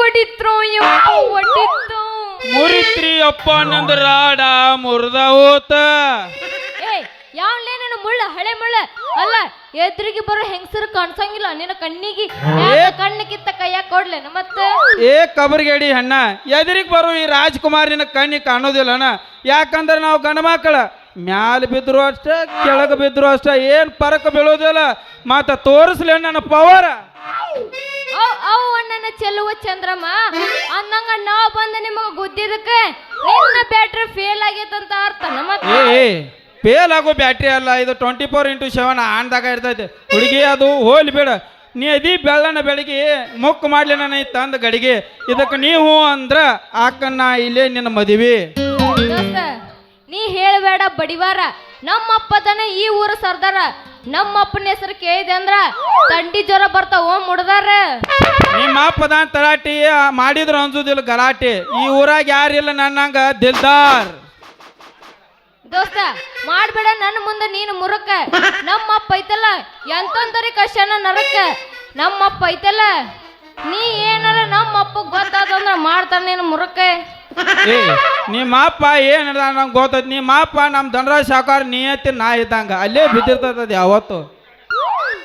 ಹೊಡಿತ್ರೋ ಯಪ್ಪ ಹೊಡಿತ್ತು ಮುರಿತ್ರಿ ಅಪ್ಪ ನಂದು ರಾಡ ಮುರ್ದ ಹೋತ. ಏ ಯಾವ್ಲೇ ನನ್ನ ಮುಳ್ಳ ಹಳೆ ಮುಳ್ಳ? ಅಲ್ಲ ಎದುರಿಗೆ ಬರೋ ಹೆಂಗಸರು ಕಾಣ್ಸಂಗಿಲ್ಲ ನಿನ್ನ ಕಣ್ಣಿಗೆ. ಏ. ಕಣ್ಣು ಕಿತ್ತ ಕೈಯಾಗ ಕೊಡ್ಲೇನ ಮತ್ತೆ? ಏ ಕಬರ್ಗೇಡಿ ಅಣ್ಣ ಎದುರಿಗೆ ಬರೋ ಈ ರಾಜ್ಕುಮಾರಿನ ಕಣ್ಣಿಗೆ ಕಾಣೋದಿಲ್ಲಣ್ಣ ಯಾಕಂದ್ರೆ ನಾವು ಗಂಡ ಮಕ್ಕಳ. ಮ್ಯಾಲ ಬಿದ್ರು ಅಷ್ಟೇ ಕೆಳಗೆ ಬಿದ್ರು ಅಷ್ಟೇ ಏನು ಪರಕ ಬೀಳೋದಿಲ್ಲ. ಮತ್ತೆ ತೋರಿಸ್ಲೇನು ನನ್ನ ಪವರ ಅವ್ ಅಣ್ಣನ ಚೆಲ್ಲುವ ಚಂದ್ರಮ್ಮ. ಅನ್ನಂಗ ನಾವ್ ಬಂದ ನಿಮಗೆ ಗುದ್ದಿದಕ್ಕೆ ನಿನ್ನ ಬ್ಯಾಟ್ರಿ ಫೇಲ್ ಆಗೈತಂತ ಅರ್ಥ ನಮ್ಮ ಏ ಫೇಲ್ ಆಗೋ ಬ್ಯಾಟ್ರಿ ಅಲ್ಲ ಇದು ಟ್ವೆಂಟಿ ಫೋರ್ ಇಂಟು ಸೆವೆನ್ ಆನ್ದಾಗ ಇರ್ತೈತೆ. ಹುಡುಗಿ ಅದು ಹೋಲಿ ಬೇಡ. ನೀ ಅದಿ ಬೆಳ್ಳನ ಬೆಳಗ್ಗೆ ಮುಕ್ ಮಾಡ್ಲಿ ನನ್ನ ತಂದ ಗಡಿಗೆ. ಇದಕ್ಕೆ ನೀವು ಅಂದ್ರ ಆಕನ್ನ ಇಲ್ಲೇ ನಿನ್ನ ಮದುವೆ. ನೀ ಹೇಳಬೇಡ ಬಡಿವಾರ. ನಮ್ಮಪ್ಪ ತಾನೆ ಈ ಊರ ಸರ್ದಾರ. ನಮ್ಮಪ್ಪನ ಹೆಸರು ಕೇಳಿದೆ ಅಂದ್ರ ತಂಡಿ ಜ್ವರ ಬರ್ತಾವ ಮುಡ್ದಾರ. ನಿಮ್ಮ ಅಪ್ಪದ ತಲಾಟಿ ಮಾಡಿದ್ರು ಅನ್ಸುದಿಲ್ಲ ಗಲಾಟೆ. ಈ ಊರಾಗ ಯಾರಿಲ್ಲ ನನ್ನಂಗ ದಿಲ್ದಾರ್. ದೋಸ್ತ ಮಾಡ್ಬೇಡ ನನ್ನ ಮುಂದೆ ನೀನು ಮುರುಕ ನಮ್ಮಪ್ಪ ಐತಲ್ಲ ಎಂತೊಂದರಿ ಕಷ್ಟನ ನರಕ ನಮ್ಮಪ್ಪ ಐತಲ್ಲ ನೀ ಏನಾರ ನಮ್ಮಪ್ಪ ಗೊತ್ತಾದಂದ್ರ ಮಾಡ್ತಾರ ನೀನು ಮುರುಕ ಏ ನಿಮ್ಮ ಅಪ್ಪ ಏನ್ ನಂಗೆ ಗೊತ್ತೈತಿ. ನಿಮ್ಮ ಅಪ್ಪ ನಮ್ಮ ಧನರಾಜ್ ಸಾಕಾರ ನಿಯತ್ತಿ ನಾ ಇದ್ದಂಗ. ಅಲ್ಲೇ ಬಿದ್ದಿರ್ತದ ಯಾವತ್ತು?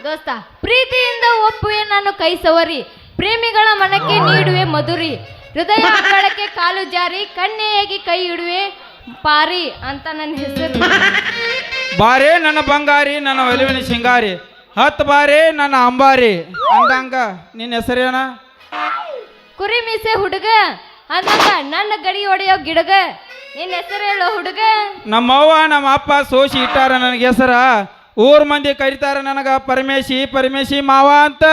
ದೋಸ್ತ ಪ್ರೀತಿಯಿಂದ ಒಪ್ಪುವೆ ನಾನು ಕೈ ಸವರಿ. ಪ್ರೇಮಿಗಳ ಮನಕ್ಕೆ ನೀಡುವೆ ಮಧುರಿ. ಹೃದಯ ಅಂಗಳಕ್ಕೆ ಕಾಲು ಜಾರಿ. ಕಣ್ಣೆಯಾಗಿ ಕೈ ಇಡುವೆ ಪಾರಿ ಅಂತ ನನ್ನ ಹೆಸರು. ಬಾರೇ ನನ್ನ ಬಂಗಾರಿ ನನ್ನ ಒಲಿವಿನ ಸಿಂಗಾರಿ ಹತ್ತು ಬಾರಿ ನನ್ನ ಅಂಬಾರಿ. ಅಂದಂಗ ನಿನ್ನ ಹೆಸರೇನ? ಕುರಿ ಮೀಸೆ ಹುಡುಗ ಅಂದಂಗ ನನ್ನ ಗಡಿ ಹೊಡೆಯೋ ಗಿಡಗ ನಿನ್ನ ಹೆಸರು ಹೇಳೋ ಹುಡುಗ? ನಮ್ಮವ್ವ ನಮ್ಮ ಅಪ್ಪ ಸೋಸಿ ಇಟ್ಟಾರ ನನಗೆ ಹೆಸರ. ಊರ್ ಮಂದಿ ಕರಿತಾರ ನನಗ ಪರಮೇಶಿ ಪರಮೇಶಿ ಮಾವ ಅಂತ.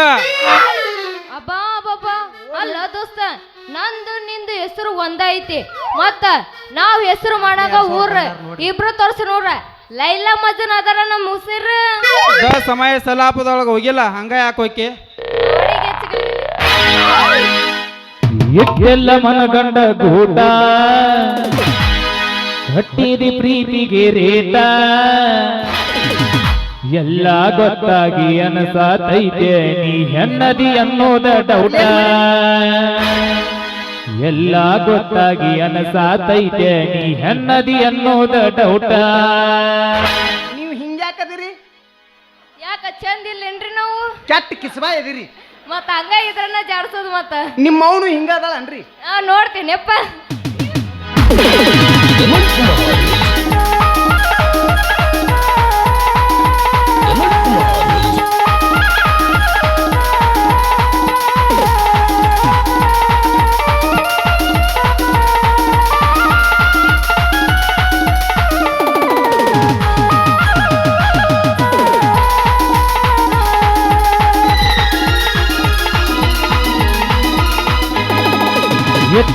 ಅಬ್ಬಾ ಅಬ್ಬಬ್ಬಾ ಅಲ್ಲ ದೋಸ್ತ ನಂದು ನಿಂದು ಹೆಸರು ಒಂದೈತಿ. ಮತ್ತ ನಾವ್ ಹೆಸರು ಮಾಡಾಗ ಊರ ಇಬ್ರು ತೋರ್ಸಿ ನೋಡ್ರ. ಲೈಲಾ ಮಜನ್ ಅದರ ನಮ್ಮ ಉಸಿರು. ದ ಸಮಯ ಸಲಾಪದೊಳಗೆ ಹೋಗಿಲ್ಲ ಹಂಗ ಯಾಕೆ ಹೋಗಿ ಎದ್ದೆಲ್ಲ ಮನಗಂಡ ಗೂಟ. ಕಟ್ಟಿದಿ ಪ್ರೀತಿಗೆ ರೇಟ. ಎಲ್ಲ ಗೊತ್ತಾಗಿ ಅನಸಾತೈತೆ ನೀ ಹೆನ್ನದಿ ಅನ್ನೋದ ಡೌಟ ಎಲ್ಲ ಗೊತ್ತಾಗಿ ಅನಸಾತೈತೆ ನೀ ಹೆನ್ನದಿ ಅನ್ನೋದ ಡೌಟ ನೀವು ಹಿಂಗ್ಯಾಕದಿರಿ ಯಾಕ ಚಂದ ಇಲ್ಲೇನ್ರಿ ನಾವು? ಕೆಟ್ಟ ಕಿಸ್ಬಾ ಎದಿರಿ. ಮತ್ತ ಹಂಗ ಇದ್ರನ್ನ ಜಾಡ್ಸೋದು ಮತ್ತ. ನಿಮ್ಮ ಅವನು ಹಿಂಗದಳನ್ರಿ ನೋಡ್ತೀನಿ ನೋಡ್ತೀನಿಪ್ಪ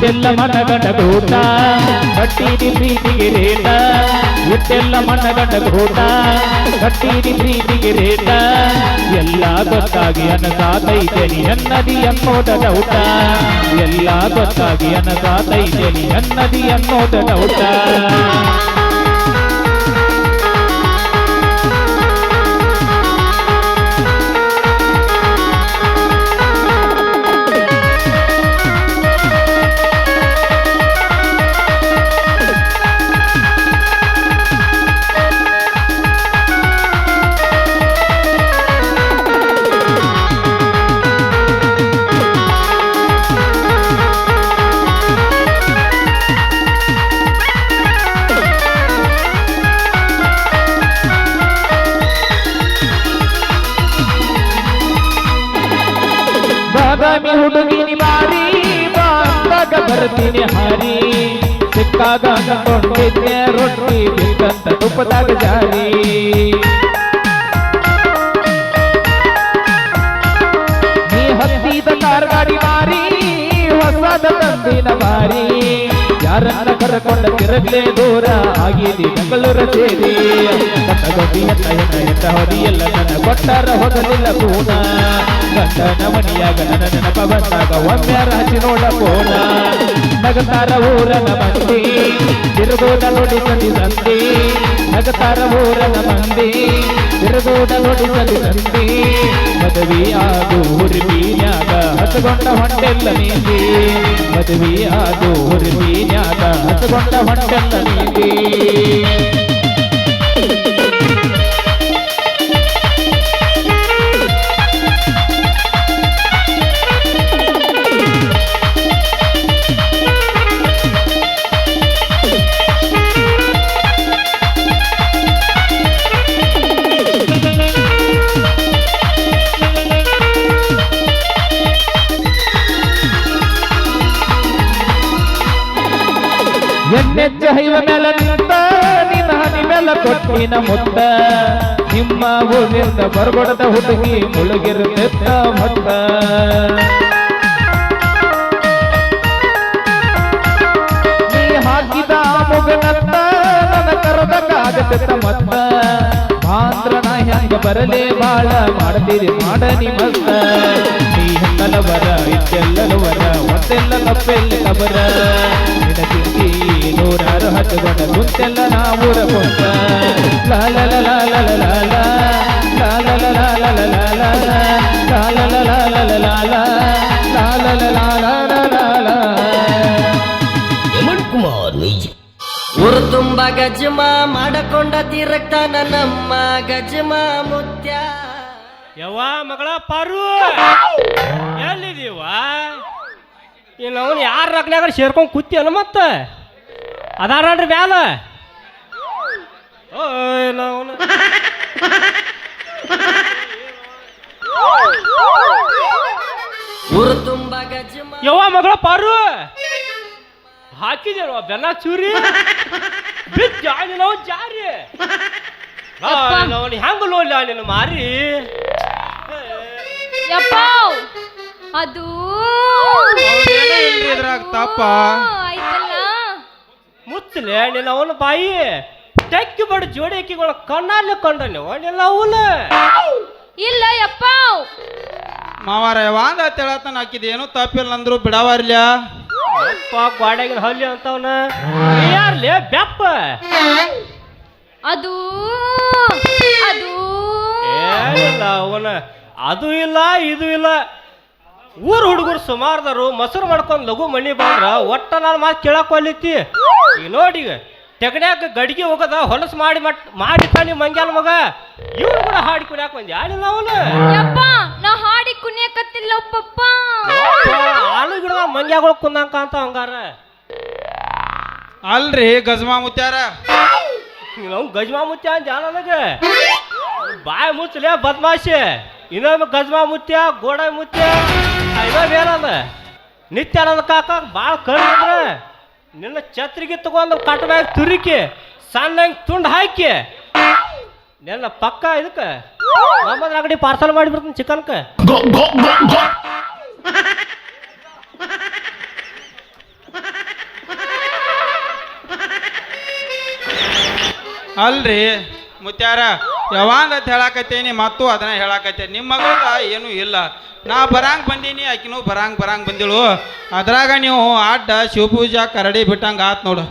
ಎತ್ತೆಲ್ಲ ಮನಗಂಡ ಭೂತ ಕಟ್ಟಿದಿ ಪ್ರೀತಿಗೆ ರೇಟ. ಎಲ್ಲ ಮನಗಂಡ ಭೂತ ಕಟ್ಟಿದಿ ಪ್ರೀತಿಗೆ ರೇಟ. ಎಲ್ಲ ಗೊತ್ತಾಗಿ ಅನಸಾತೈತೆ ನೀ ಅನ್ನದಿ ಅನ್ನೋದ ಊಟ ಎಲ್ಲ ಗೊತ್ತಾಗಿ ಅನಸಾತೈತೆ ನೀ ಅನ್ನದಿ ಅನ್ನೋದ ಡೌಟ. ಬಾಂದಾಗ ಬರ್ತೀನಿ ಹಾರಿ ಸಿಕ್ಕಾಗ ಅಂದ್ಕೊಂಡಿದ್ದೆ ರೊಟ್ಟಿ ಬಿಕ್ಕಂತ ತುಪ್ಪದಾಗ ಜಾರಿ ನೀ ಹತ್ತಿದ ಕಾರ್ ಗಾಡಿ ಮಾರಿ ಹೊಸದ ತಂದಿನ ಬಾರಿ ಯಾರನ್ನ ಕರಕೊಂಡ ದೂರ ಆಗಿದೆ ಬೆಂಗಳೂರ ಸೇರಿ. ಎತ್ತ ಹೊದಿಯಲ್ಲ ನನ್ನ ಕೊಟ್ಟಾರ ಹೋಗಲಿಲ್ಲ ಪೂನ ಗಂಡನ ಮನಿಯಾಗ ನನ್ನ ನೆನಪ ಬಂದಾಗ ಒಮ್ಮ್ಯಾರ ಹಚ್ಚಿ ನೋಡ ಪೋನ ನಗತಾರ ಊರನ ಬಂದಿ, ತಿರುಗೋದ ನೋಡಿ ಸಂದಿ. ನಗತಾರ ಊರನ ಮಂದಿ ಬಿರುಗೂಡ ನುಡಿಸಲು ನಂದಿ ಮದುವೆಯಾದು ಉರ್ಬೀನ್ಯಾಗ ಹಸಗೊಂಡ ಹೊಟ್ಟೆಲ್ಲ ನೀತಿ ಮದುವೆಯಾದು ಉರ್ಬೀನ್ಯಾಗ ಹಸಗೊಂಡ ಹೊಟ್ಟೆಲ್ಲ ನೀತಿ ಎಣ್ಣೆಚ್ಚ ಹೈವ ಮೇಲೆ ನಿಂತ, ನಿನ್ನ ಹನಿ ಮೇಲೆ ಕೊಟ್ಟಿನ ಮುತ್ತ. ನಿಮ್ಮ ಊರಿಂದ ಬರ್ಗೊಡದ ಹುಡುಗಿ ಮುಳುಗಿರುತ್ತ ಮತ್ತ. ನೀ ಹಾಕಿದ ಮುಗನತ್ತ, ನನ್ನ ಕರೆದಕ್ಕಾಗತ್ತ ಮತ್ತ. ಮಾತ್ರನ ಹೆಂಗ ಬರಲೇ ಬಾಳ ಮಾಡ್ತೀರಿ, ಮಾಡ ಮತ್ತ ನೀ ಹೆಂಗಲವರ ಇದ್ದೆಲ್ಲವರ ಮತ್ತೆಲ್ಲ ತಪ್ಪೆಲ್ಲ ನವರ ನಿನಗಿಂಗಿ ನೂರಾರು ಹಚ್ಚಗೊಂಡ ಮುಂತೆಲ್ಲ ನಾವೂರ ಕೊಂಡ ಲಾಲ ಲಾಲ ಲಾಲ ಲಾಲ ಲಾಲ ಲಾಲ ಲಾಲ ಲಾಲ ಲಾಲ ಲಾಲ ಲಾಲ ಲಾಲ ಕುಮಾರ್ ನೈಜ ಊರು ತುಂಬ ಗಜಮ ಮಾಡಕೊಂಡ ತೀರಕ್ತ ನನ್ನಮ್ಮ ಗಜಮ ಮುತ್ಯ ಯವ್ವ ಮಗಳ ಪಾರು ಎಲ್ಲಿದೀವ ಇನ್ನು ಅವನು ಯಾರ ರಕ್ನ್ಯಾಗ ಸೇರ್ಕೊಂಡು ಕೂತಿಯಲ್ಲ ಮತ್ತ? ಅದಾರನ್ರಿ ಅವನು. ತುಂಬ ಗಜಮ ಯವ್ವ ಮಗಳ ಪಾರು ಹಾಕಿದೇನು ಬೆನ್ನ ಚೂರಿ? ಜಾರಿ. ನಾವು ಜಾರಿ ಅವನು ಹೆಂಗ ನೋಡ್ಲ ನಿನ್ನ ಮಾರಿ? ಯಪ್ಪ. ಅದು. ಅವ್ನೇನೋ ಇದ್ರಾಗ ತಪ್ಪ. ಆಯ್ತಲ್ಲ. ಮುತ್ತಲೆ ನಿನ್ನ ಅವನ ಬಾಯಿ. ತೆಕ್ಕಿ ಬಡ ಜೋಡಿಕಿಗಳ ಕಣ್ಣಲ್ಲಿ ಕಂಡ ನೀವು ನಿನ್ನ ಅವನ. ಇಲ್ಲ ಯಪ್ಪ. ಮಾವಾರ ಯಾವಾಗ ತೆಳತನ ಹಾಕಿದ. ಏನೂ ತಪ್ಪಿಲ್ಲ ಅಂದ್ರು ಬಿಡವಾರ್ಲ. ಅಪ್ಪ ಗ್ವಾಡ್ಯಾಗಿನ ಹಲ್ಲಿ ಅಂತವನ. ಯಾರ್ಲಿ ಬೆಪ್ಪ. ಅದು. ಅದು. ಏನಿಲ್ಲ ಅವನ. ಅದು ಇಲ್ಲ ಇದು ಇಲ್ಲ. ಊರ್ ಹುಡುಗರು ಸುಮಾರ್ದರು ಮೊಸರು ಮಾಡ್ಕೊಂಡು ಲಘು ಮನಿ ಬಂದ್ರ ಒಟ್ಟ ನಾನು ಮಾತು ಕೇಳಕ್ ಹೊಲಿತಿ ನೋಡಿ ತೆಗಡ್ಯಾಕ ಗಡಿಗೆ ಹೋಗದ ಹೊಲಸು ಮಾಡಿ ಮಟ್ ಮಾಡಿ ತಾನಿ ಮಂಗ್ಯಾನ ಮಗ. ಇವ್ರು ಕೂಡ ಹಾಡಿ ಕುಡ್ಯಾಕ ಬಂದ. ಯಾರಿಲ್ಲ ಅವನು? ಯಪ್ಪ ನಾ ಹಾಡಿ ಕುಣಿಯಕತ್ತಿಲ್ಲ ಒಬ್ಬಪ್ಪ ಆಲು ಗಿಡದ ಮಂಗ್ಯಾಗಳು ಕುಂದಂಕ ಅಂತ ಹಂಗಾರ. ಅಲ್ರಿ ಗಜಮಾ ಮುತ್ಯಾರ. ನಾವು ಗಜ್ಮಾ ಮುತ್ಯ ಅಂತ ನನಗೆ? ಬಾಯಿ ಮುಚ್ಚಲೇ ಬದ್ಮಾಶಿ. ಇನ್ನೊಮ್ಮೆ ಗಜ್ಮಾ ಮುತ್ಯ, ಗೋಡ ಮುತ್ಯ ಇನ್ನೊಮ್ಮೆ ನಿತ್ಯ ಅನ್ನೋದು ಕಾಕ ಭಾಳ ಕರ್ದ್ರ ನಿನ್ನ ಛತ್ರಿಗೆ ತಗೊಂಡು ಕಟ್ಬ್ಯಾಗ ತುರಿಕಿ, ಸಣ್ಣ ತುಂಡು ಹಾಕಿ, ನಿನ್ನ ಪಕ್ಕ ಇದಕ್ಕೆ ನಮ್ಮದ್ರ ಅಂಗಡಿ ಪಾರ್ಸಲ್ ಮಾಡಿಬಿಡ್ತೀನಿ ಚಿಕನ್ಕ. ಅಲ್ರಿ ಮುತ್ಯಾರ. ಯಾವಾಗ ಅಂತ ಹೇಳಾಕತ್ತೇನಿ ಮತ್ತು ಅದನ್ನ ಹೇಳಾಕತ್ತೇನಿ. ನಿಮ್ಮ ಮಗಳ ಏನೂ ಇಲ್ಲ. ನಾ ಬರಂಗ್ ಬಂದೀನಿ ಆಕಿನೂ ಬರಂಗ್ ಬರಂಗ್ ಬಂದಿಳು. ಅದ್ರಾಗ ನೀವು ಅಡ್ಡ ಶಿವಪೂಜಾ ಕರಡಿ ಬಿಟ್ಟಂಗ ಆತ್ ನೋಡು.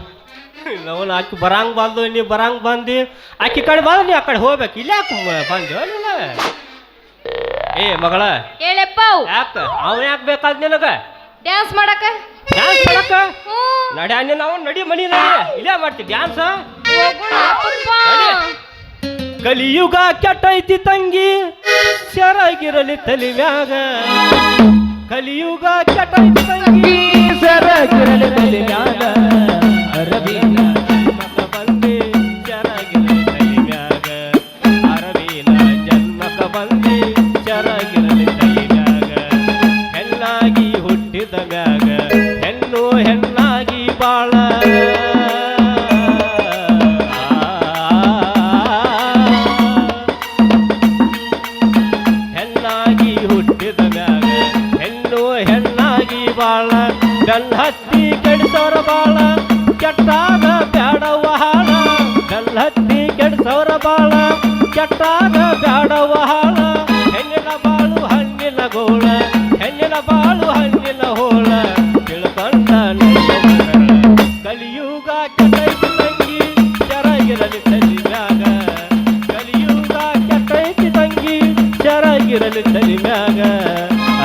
ಅವನು ಆಕಿ ಬರಂಗ್ ಬಂದು ನೀ ಬರಂಗ್ ಬಂದಿ. ಆಕಿ ಕಡೆ ಬಂದು ನೀ ಆ ಕಡೆ ಹೋಗ್ಬೇಕು. ಇಲ್ಲ ಯಾಕೆ ಬಂದೆ? ನೀನು. ಏ ಮಗಳ. ಹೇಳಪ್ಪ ಯಾಕೆ? ಅವನ್ ಯಾಕೆ ಬೇಕಾದ್ ನಿನಗ? ಡ್ಯಾನ್ಸ್ ಮಾಡಕ ಡ್ಯಾನ್ಸ್ ಮಾಡಕ ನಡ್ಯಾ ನೀನು ಅವನು ನಾವು ನಡಿ ಮನಿ ನಡಿ. ಇಲ್ಲೇ ಮಾಡ್ತಿ ಡ್ಯಾನ್ಸ್. ಕಲಿಯುಗ ಕೆಟ್ಟೈತಿ ತಂಗಿ. ಸೆರಗಿರಲಿ ತಲಿವ್ಯಾಗ ಕಲಿಯುಗ ಕೆಟ್ಟೈತಿ ತಂಗಿ. ಸರಗಿರಲಿ ತಲೆ ಹತ್ತಿ ಕೆಡ್ಸವ್ರ ಬಾಳ ಕೆಟ್ಟಾಗ ಬ್ಯಾಡವ ಹಾಳ ಹೆಣ್ಣಿನ ಬಾಳು ಹಣ್ಣಿನ ಗೋಳ, ಹೆಣ್ಣಿನ ಬಾಳು ಹಣ್ಣಿನ ಹೋಳ. ತಿಳ್ಕೊಂಡ ಕಲಿಯುಗ ಕೆಟ್ಟೈತಿ ತಂಗಿ ಚರಗಿರಲಿ ತಲಿಮ್ಯಾಗ. ಕಲಿಯುಗ ಕೆಟ್ಟೈತಿ ತಂಗಿ ಚರಗಿರಲಿ ತಲಿಮ್ಯಾಗ.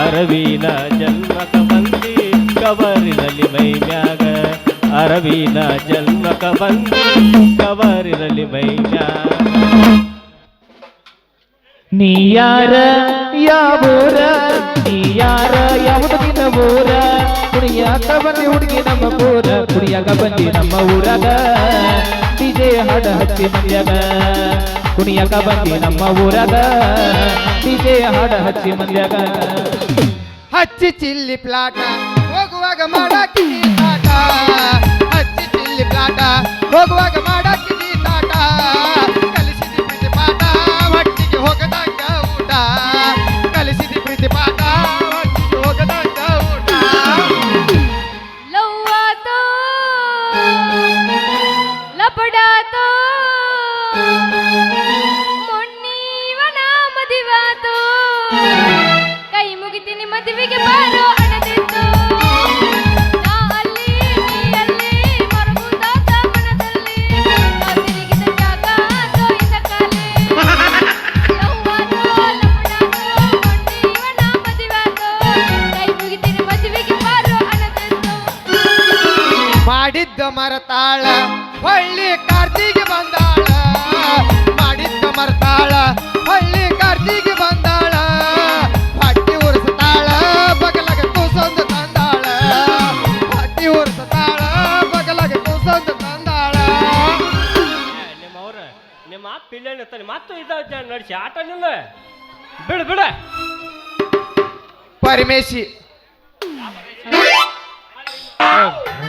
ಅರವಿನ ಜನ್ಮಕ ಬಂದಿ ಕವರಿರಲಿ ಮೈ ಮ್ಯಾಗ ನೀ ಯಾರ ಯಾವೂರ? ನೀಯಾರ ಯಾವುದು ನಿನ್ನ ಊರ? ಕುಡಿಯಾಕ ಬಂದಿ ಹುಡುಗಿ ನಮ್ಮ ಊರ ಕುಡಿಯಾಕ ಬಂದಿ ನಮ್ಮ ಊರಾಗ. ಡಿಜೆ ಹಾಡ ಹಚ್ಚಿ ಮಂದ್ಯಾಗ ಕುಣಿಯಾಕ ಬಂದಿ ನಮ್ಮ ಊರಾಗ. ಡಿಜೆ ಹಾಡ ಹಚ್ಚಿ ಮಂದ್ಯಾಗ. ಹಚ್ಚಿ ಚಿಲ್ಲಿ ಪ್ಲಾಟ. ಹೋಗುವಾಗ ಮಾಡಾಕಿ ಹೋಗುವಾಗ ಮಾಡಾಕಿ ಮತ್ತು ಇದ ನಡ್ಸಿ ಆಟ ನಿಲ್ಲ ಬಿಡು ಬಿಡ. ಪರಮೇಶಿ.